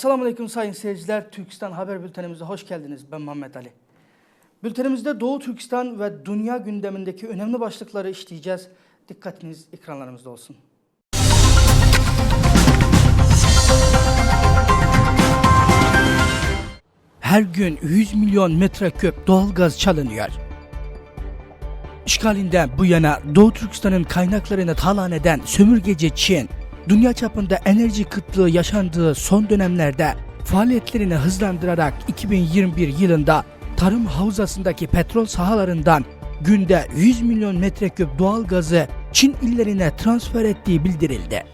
Esselamu Aleyküm sayın seyirciler. Türkistan Haber Bültenimize hoş geldiniz. Ben Muhammed Ali. Bültenimizde Doğu Türkistan ve dünya gündemindeki önemli başlıkları işleyeceğiz. Dikkatiniz ekranlarımızda olsun. Her gün 100 milyon metreküp doğalgaz çalınıyor. İşgalinden bu yana Doğu Türkistan'ın kaynaklarını talan eden sömürgeci Çin, dünya çapında enerji kıtlığı yaşandığı son dönemlerde faaliyetlerini hızlandırarak 2021 yılında tarım havzasındaki petrol sahalarından günde 100 milyon metreküp doğal gazı Çin illerine transfer ettiği bildirildi.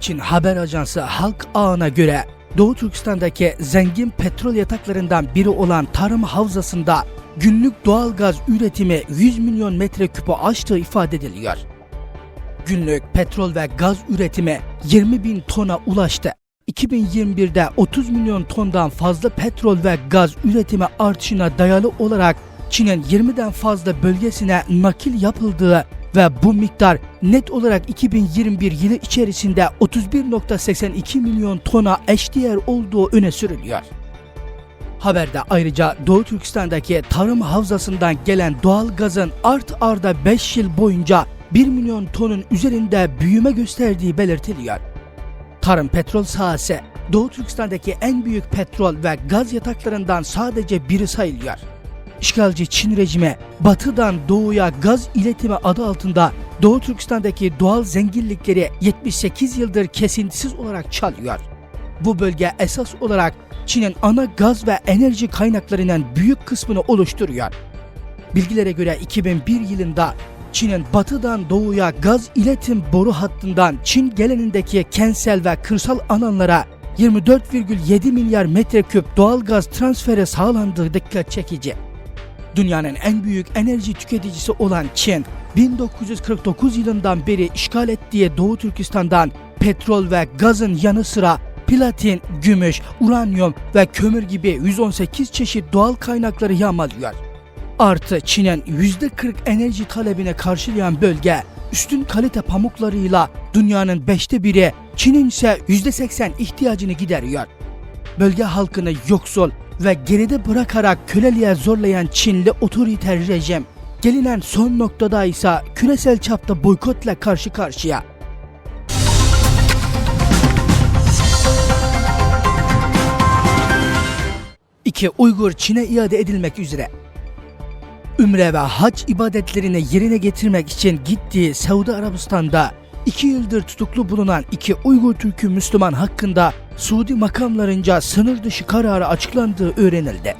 Çin haber ajansı Halk Ağı'na göre Doğu Türkistan'daki zengin petrol yataklarından biri olan tarım havzasında günlük doğal gaz üretimi 100 milyon metreküpü aştığı ifade ediliyor. Günlük petrol ve gaz üretimi 20 bin tona ulaştı. 2021'de 30 milyon tondan fazla petrol ve gaz üretimi artışına dayalı olarak Çin'in 20'den fazla bölgesine nakil yapıldığı ve bu miktar net olarak 2021 yılı içerisinde 31.82 milyon tona eşdeğer olduğu öne sürülüyor. Haberde ayrıca Doğu Türkistan'daki tarım havzasından gelen doğal gazın art arda 5 yıl boyunca 1 milyon tonun üzerinde büyüme gösterdiği belirtiliyor. Tarım petrol sahası Doğu Türkistan'daki en büyük petrol ve gaz yataklarından sadece biri sayılıyor. İşgalci Çin rejimi batıdan doğuya gaz iletimi adı altında Doğu Türkistan'daki doğal zenginlikleri 78 yıldır kesintisiz olarak çalıyor. Bu bölge esas olarak Çin'in ana gaz ve enerji kaynaklarının büyük kısmını oluşturuyor. Bilgilere göre 2001 yılında Çin'in batıdan doğuya gaz iletim boru hattından Çin gelenindeki kentsel ve kırsal alanlara 24,7 milyar metreküp doğal gaz transferi sağlandığı dikkat çekici. Dünyanın en büyük enerji tüketicisi olan Çin, 1949 yılından beri işgal ettiği Doğu Türkistan'dan petrol ve gazın yanı sıra platin, gümüş, uranyum ve kömür gibi 118 çeşit doğal kaynakları yağmalıyor. Artı Çin'in %40 enerji talebini karşılayan bölge, üstün kalite pamuklarıyla dünyanın beşte biri, Çin'in ise %80 ihtiyacını gideriyor. Bölge halkını yoksul ve geride bırakarak köleliğe zorlayan Çinli otoriter rejim, gelinen son noktada ise küresel çapta boykotla karşı karşıya. İki Uygur Çin'e iade edilmek üzere. Ümre ve hac ibadetlerini yerine getirmek için gittiği Suudi Arabistan'da iki yıldır tutuklu bulunan iki Uygur Türk'ü Müslüman hakkında Suudi makamlarınca sınır dışı kararı açıklandığı öğrenildi.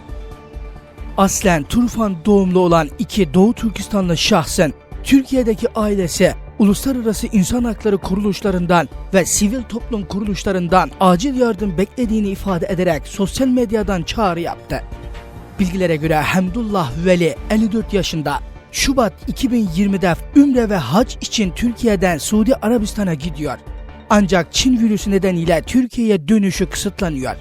Aslen Turfan doğumlu olan iki Doğu Türkistanlı şahsın Türkiye'deki ailesi uluslararası insan hakları kuruluşlarından ve sivil toplum kuruluşlarından acil yardım beklediğini ifade ederek sosyal medyadan çağrı yaptı. Bilgilere göre Hamdullah Veli 54 yaşında Şubat 2020'de Ümre ve Hac için Türkiye'den Suudi Arabistan'a gidiyor. Ancak Çin virüsü nedeniyle Türkiye'ye dönüşü kısıtlanıyor.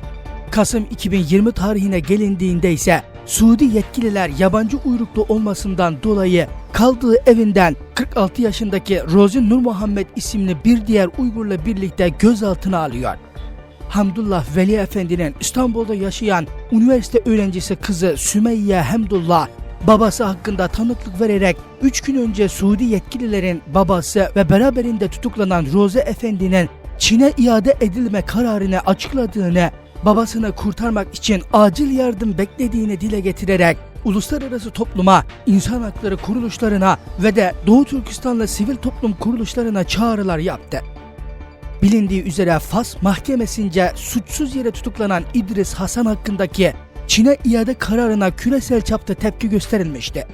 Kasım 2020 tarihine gelindiğinde ise Suudi yetkililer yabancı uyruklu olmasından dolayı kaldığı evinden 46 yaşındaki Rozi Nur Muhammed isimli bir diğer Uygur'la birlikte gözaltına alıyor. Hamdullah Veli Efendi'nin İstanbul'da yaşayan üniversite öğrencisi kızı Sümeyye Hamdullah babası hakkında tanıklık vererek 3 gün önce Suudi yetkililerin babası ve beraberinde tutuklanan Roze Efendi'nin Çin'e iade edilme kararını açıkladığını, babasını kurtarmak için acil yardım beklediğini dile getirerek uluslararası topluma, insan hakları kuruluşlarına ve de Doğu Türkistanlı sivil toplum kuruluşlarına çağrılar yaptı. Bilindiği üzere Fas mahkemesince suçsuz yere tutuklanan İdris Hasan hakkındaki Çin'e iade kararına küresel çapta tepki gösterilmişti.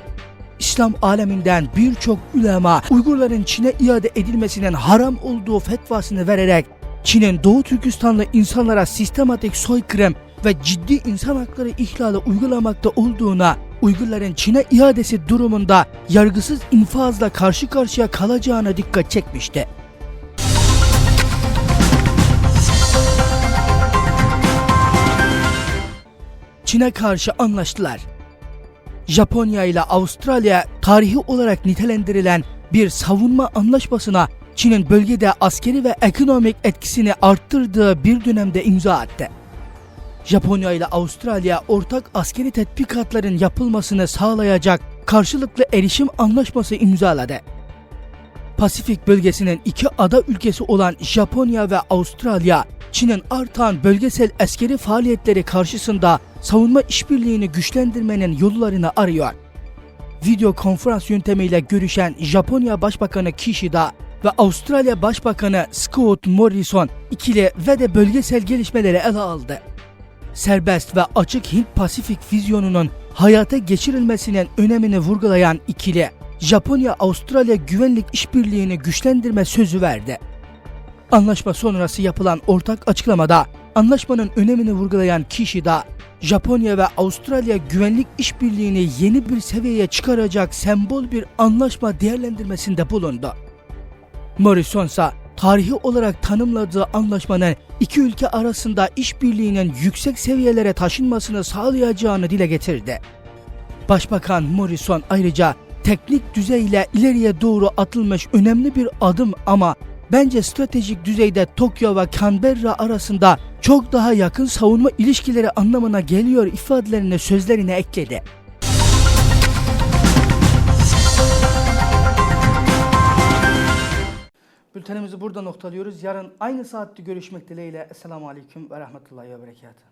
İslam aleminden birçok ulema Uygurların Çin'e iade edilmesinin haram olduğu fetvasını vererek Çin'in Doğu Türkistanlı insanlara sistematik soykırım ve ciddi insan hakları ihlali uygulamakta olduğuna, Uygurların Çin'e iadesi durumunda yargısız infazla karşı karşıya kalacağına dikkat çekmişti. Çin'e karşı anlaştılar. Japonya ile Avustralya tarihi olarak nitelendirilen bir savunma anlaşmasına Çin'in bölgede askeri ve ekonomik etkisini arttırdığı bir dönemde imza attı. Japonya ile Avustralya ortak askeri tetbikatların yapılmasını sağlayacak karşılıklı erişim anlaşması imzaladı. Pasifik bölgesinin iki ada ülkesi olan Japonya ve Avustralya, Çin'in artan bölgesel askeri faaliyetleri karşısında savunma işbirliğini güçlendirmenin yollarını arıyor. Video konferans yöntemiyle görüşen Japonya Başbakanı Kishida ve Avustralya Başbakanı Scott Morrison ikili ve de bölgesel gelişmeleri ele aldı. Serbest ve açık Hint-Pasifik vizyonunun hayata geçirilmesinin önemini vurgulayan ikili, Japonya-Avustralya güvenlik işbirliğini güçlendirme sözü verdi. Anlaşma sonrası yapılan ortak açıklamada anlaşmanın önemini vurgulayan Kishida, Japonya ve Avustralya güvenlik işbirliğini yeni bir seviyeye çıkaracak sembol bir anlaşma değerlendirmesinde bulundu. Morrison ise tarihi olarak tanımladığı anlaşmanın iki ülke arasında işbirliğinin yüksek seviyelere taşınmasını sağlayacağını dile getirdi. Başbakan Morrison ayrıca teknik düzeyle ileriye doğru atılmış önemli bir adım ama bence stratejik düzeyde Tokyo ve Canberra arasında çok daha yakın savunma ilişkileri anlamına geliyor ifadelerini sözlerine ekledi. Bültenimizi burada noktalıyoruz. Yarın aynı saatte görüşmek dileğiyle. Esselamu Aleyküm ve Rahmetullahi ve Berekatuhu.